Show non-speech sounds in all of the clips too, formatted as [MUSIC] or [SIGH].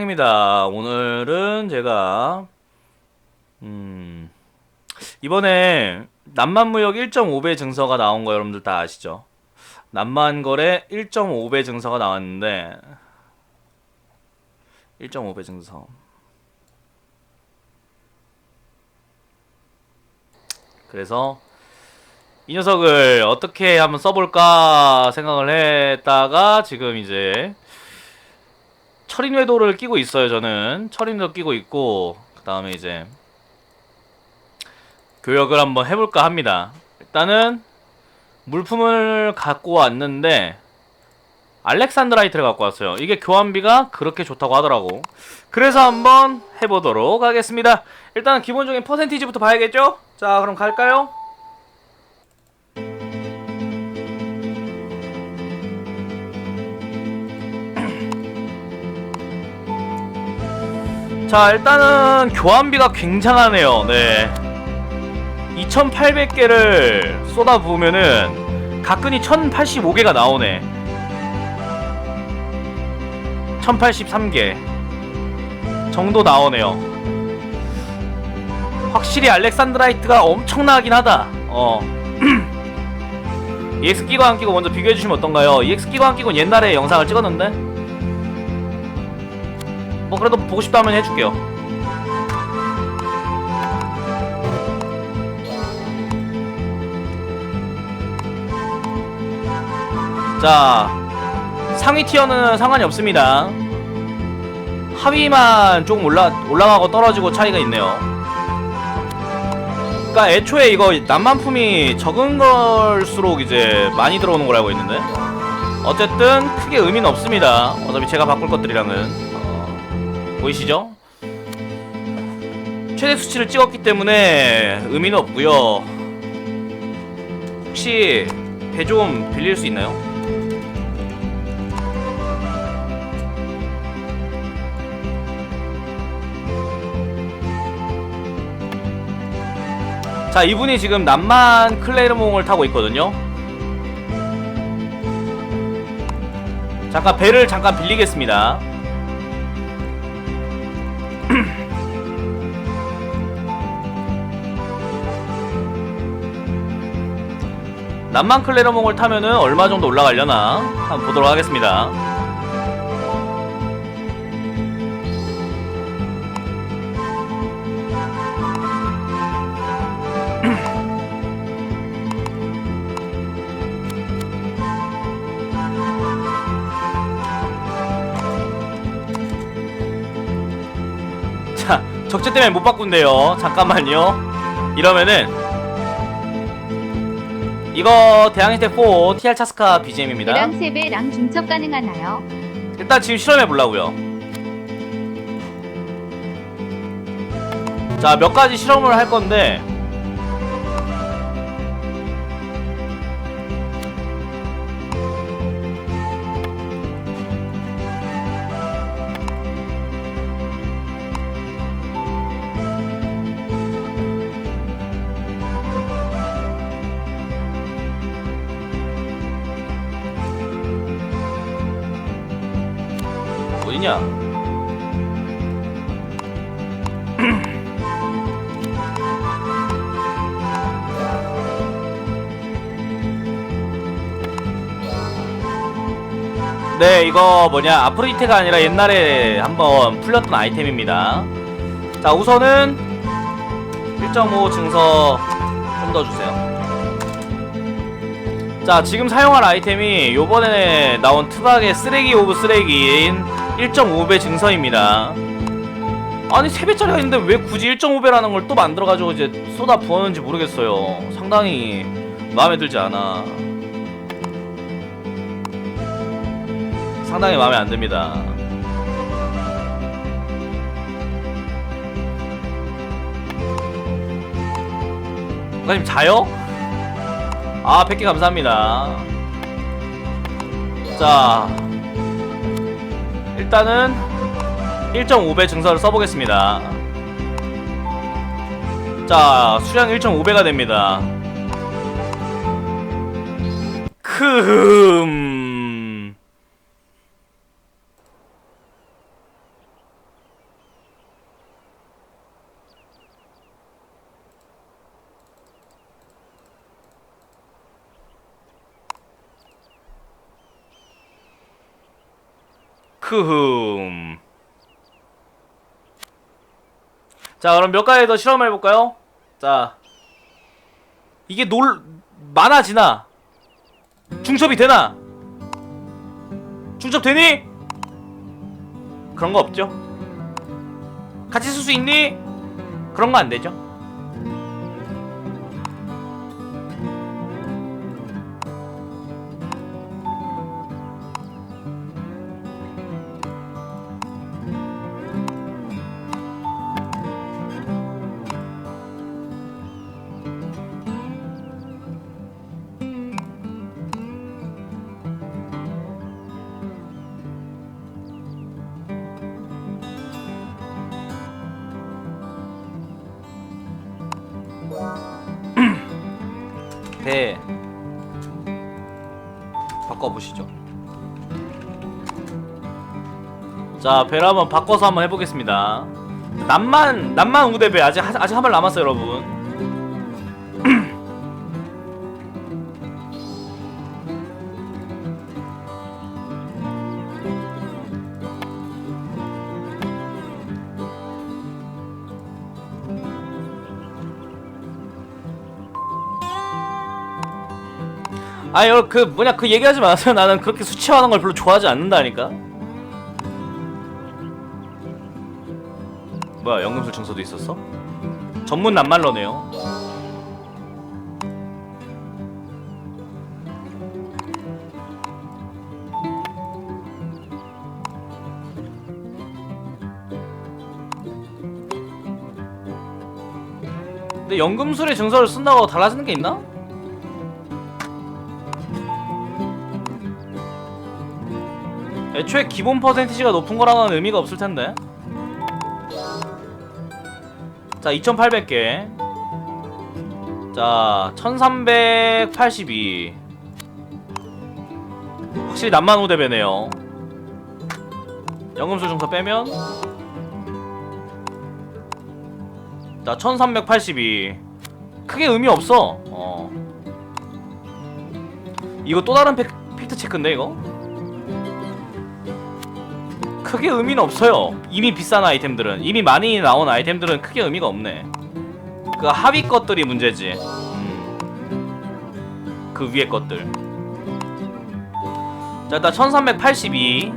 입니다. 오늘은 제가 음 이번에 남만무역 1.5배 증서가 나온 거 여러분들 다 아시죠? 남만거래 1.5배 증서가 나왔는데 1.5배 증서 그래서 이 녀석을 어떻게 한번 써볼까 생각을 했다가 지금 이제 철인 외도를 끼고 있어요 저는. 철인 외도 끼고 있고 그 다음에 이제 교역을 한번 해볼까 합니다. 일단은 물품을 갖고 왔는데 알렉산드라이트를 갖고 왔어요. 이게 교환비가 그렇게 좋다고 하더라고. 그래서 한번 해보도록 하겠습니다. 일단 기본적인 퍼센티지부터 봐야겠죠? 자 그럼 갈까요? 자 일단은 교환비가 굉장하네요. 네. 2800개를 쏟아부으면은 가끈이 1085개가 나오네. 1083개 정도 나오네요. 확실히 알렉산드라이트가 엄청나긴 하다. 어. EX 안 끼고 먼저 비교해주시면 어떤가요? EX 안 끼고 옛날에 영상을 찍었는데 뭐 그래도 보고 싶다면 해줄게요. 자, 상위 티어는 상관이 없습니다. 하위만 조금 올라 올라가고 떨어지고 차이가 있네요. 그러니까 애초에 이거 남만품이 적은 걸수록 이제 많이 들어오는 걸 알고 있는데 어쨌든 크게 의미는 없습니다. 어차피 제가 바꿀 것들이랑은 어, 보이시죠? 최대 수치를 찍었기 때문에 의미는 없고요. 혹시 배 좀 빌릴 수 있나요? 자 이분이 지금 남만 클레르몽을 타고 있거든요. 잠깐 배를 잠깐 빌리겠습니다. 남만 클레르몽을 타면은 얼마 정도 올라가려나 한번 보도록 하겠습니다. 자, 적재 때문에 못 바꾼대요. 잠깐만요. 이러면은 이거 대항해태 4 TR 차스카 BGM입니다. 랑 세배랑 중첩 가능하나요? 일단 지금 실험해 보려고요. 자, 몇 가지 실험을 할 건데 어디냐? [CLEARS THROAT] 네, 이거 뭐냐 아프로이테가 아니라 옛날에 한번 풀렸던 아이템입니다. 자, 우선은 1.5 증서 좀 더 주세요. 자, 지금 사용할 아이템이 요번에 나온 트박의 쓰레기 오브 쓰레기인 1.5배 증서입니다. 아니 3배짜리가 있는데 왜 굳이 1.5배라는 걸 또 만들어가지고 이제 쏟아 부었는지 모르겠어요. 상당히 마음에 들지 않아. 상당히 마음에 안 듭니다. 국가님 자요? 아 100개 감사합니다. 자 일단은 1.5배 증서를 써보겠습니다. 자, 수량 1.5배가 됩니다. 크 크흠. 자, 그럼 몇 가지 더 실험해 볼까요? 자, 이게 놀 많아지나? 중첩이 되나? 중첩 되니? 그런 거 없죠. 같이 쓸 수 있니? 그런 거 안 되죠. 배 바꿔보시죠. 자, 배를 한번 바꿔서 한번 해보겠습니다. 남만 남만 우대배 아직 하- 아직 한 발 남았어요, 여러분. 아니 여러분 그 뭐냐 그 얘기하지 마세요 나는 그렇게 수치화하는 걸 별로 좋아하지 않는다니까 뭐야 연금술 증서도 있었어? 전문 낱말러네요 근데 연금술의 증서를 쓴다고 달라지는 게 있나? 애초에 기본 퍼센티지가 높은 거랑은 의미가 없을 텐데. 자, 2,800개. 자, 1,382. 확실히 남만 호대배네요. 연금술 증서 빼면 자, 1,382. 크게 의미 없어. 어. 이거 또 다른 팩, 팩트 체크인데 이거? 크게 의미는 없어요. 이미 비싼 아이템들은 이미 많이 나온 아이템들은 크게 의미가 없네. 그 하위 것들이 문제지. 음. 그 위에 것들. 자 일단 1382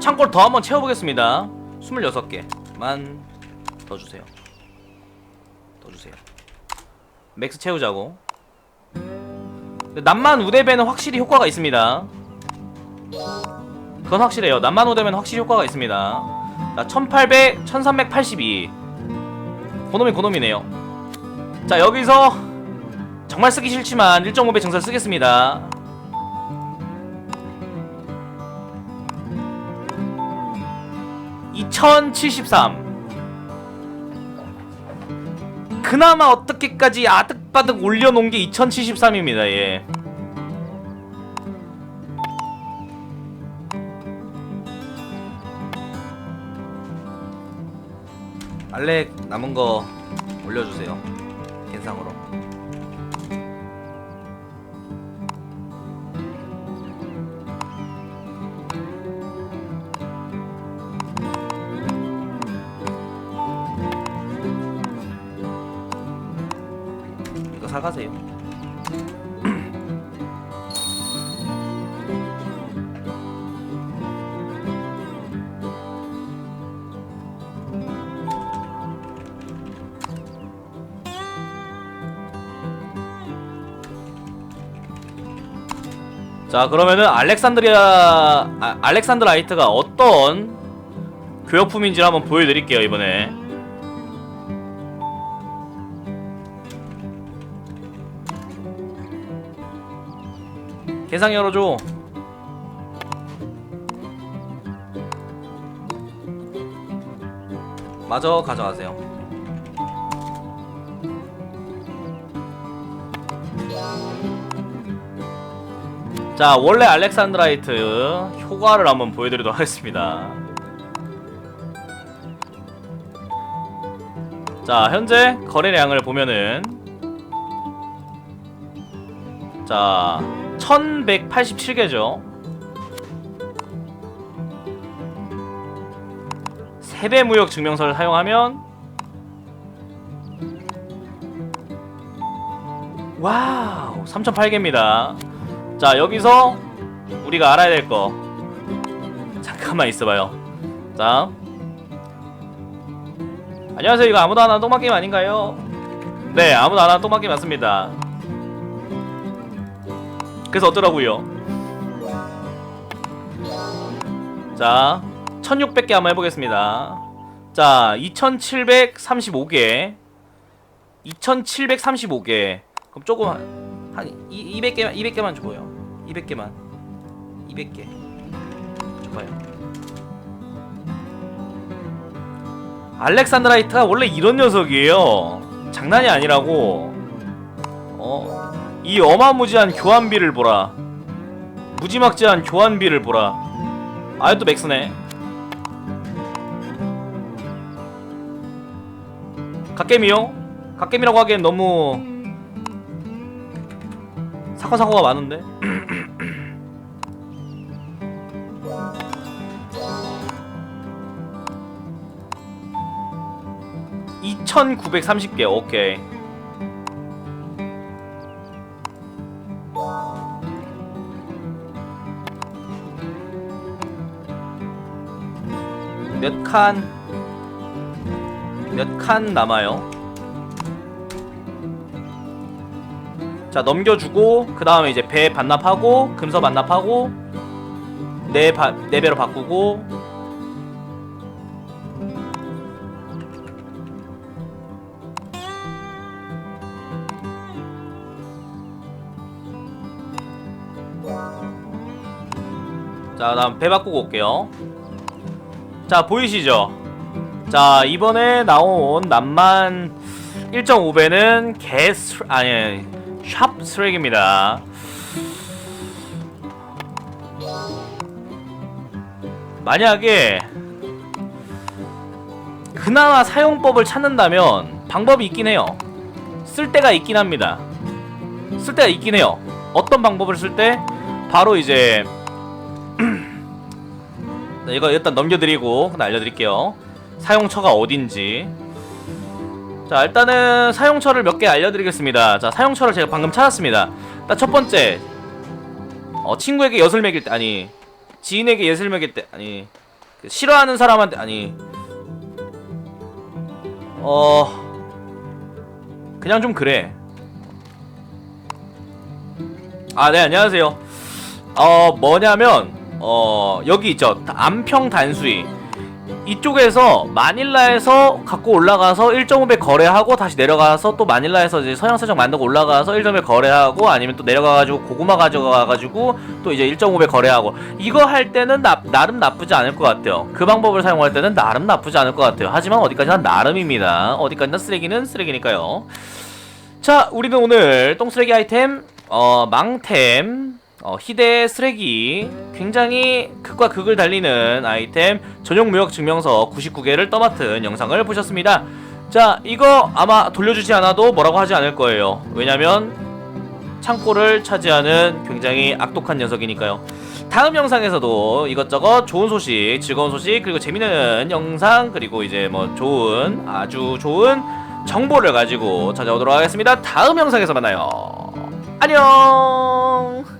창고를 더 한번 채워보겠습니다. 26개만 더 주세요. 더 주세요. 맥스 채우자고. 남만 우대배는 확실히 효과가 있습니다. 그건 확실해요. 남만 오되면 확실히 효과가 있습니다. 자, 1800, 1382. 고놈이 고놈이네요. 자, 여기서 정말 쓰기 싫지만 1.5배 증설 쓰겠습니다. (2073) 그나마 어떻게까지 아득바득 올려놓은 게 2073입니다 예 알렉 남은 거 올려주세요. 겐상으로. 이거 사가세요. 자 그러면은 알렉산드리아 아, 알렉산드라이트가 어떤 교역품인지를 한번 보여드릴게요 이번에. 개상 열어줘. 마저 가져가세요 자 원래 알렉산드라이트 효과를 한번 보여드리도록 하겠습니다. 자 현재 거래량을 보면은 자 1187개죠? 3배 무역 증명서를 사용하면 와우 3008개입니다. 자 여기서 우리가 알아야 될 거. 잠깐만 있어봐요. 자. 안녕하세요. 이거 아무도 안 하는 똥맛게임 아닌가요? 네 아무도 안 하는 똥맛게임 맞습니다. 그래서 어쩌라고요? 자 1600개 한번 해보겠습니다. 자 2735개. 2735개. 그럼 조금 한, 한 200개만 200개만 줘요 200개만. 200개. 줘봐요. 알렉산드라이트가 원래 이런 녀석이에요. 장난이 아니라고. 어? 이 어마무지한 교환비를 보라. 무지막지한 교환비를 보라. 아유 또 맥스네. 갓겜이요? 갓겜이라고 하기엔 너무 사건 사고가 많은데. [CLEARS THROAT] (2930개) 오케이. 몇 칸? 몇 칸 남아요 자 넘겨주고 그 다음에 이제 배 반납하고 금서 반납하고 네, 바, 네 배로 바꾸고. 자 다음 배 바꾸고 올게요. 자 보이시죠? 자 이번에 나온 남만 1.5배는 개 쓰... 아니 샵 쓰레기입니다. 만약에 그나마 사용법을 찾는다면 방법이 있긴 해요. 쓸 때가 있긴 합니다. 쓸 때가 있긴 해요. 어떤 방법을 쓸 때 바로 이제 [CLEARS THROAT] 네, 이거 일단 넘겨드리고 알려드릴게요. 사용처가 어딘지. 자 일단은 사용처를 몇 개 알려드리겠습니다. 자 사용처를 제가 방금 찾았습니다. 일단 첫 번째. 어 친구에게 엿을 먹일 때 아니 지인에게 엿을 먹일 때 아니 그 싫어하는 사람한테 아니. 어 그냥 좀 그래. 아 네 안녕하세요. 어 뭐냐면 어 여기 있죠. 안평 단수이 이쪽에서 마닐라에서 갖고 올라가서 1.5배 거래하고 다시 내려가서 또 마닐라에서 이제 서양사정 만들고 올라가서 1.5배 거래하고 아니면 또 내려가가지고 고구마 가져가가지고 또 이제 1.5배 거래하고 이거 할 때는 나, 나름 나쁘지 않을 것 같아요. 그 방법을 사용할 때는 나름 나쁘지 않을 것 같아요. 하지만 어디까지나 나름입니다. 어디까지나 쓰레기는 쓰레기니까요. 자, 우리는 오늘 똥쓰레기 아이템, 어, 망템, 어, 희대 쓰레기 굉장히 극과 극을 달리는 아이템 전용 무역 증명서 99개를 떠맡은 영상을 보셨습니다. 자, 이거 아마 돌려주지 않아도 뭐라고 하지 않을 거예요. 왜냐면 창고를 차지하는 굉장히 악독한 녀석이니까요. 다음 영상에서도 이것저것 좋은 소식, 즐거운 소식, 그리고 재밌는 영상, 그리고 이제 뭐 좋은, 아주 좋은 정보를 가지고 찾아오도록 하겠습니다. 다음 영상에서 만나요. 안녕!